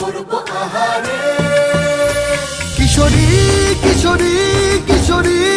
করব আহারে। কিশোরী কিশোরী কিশোরী।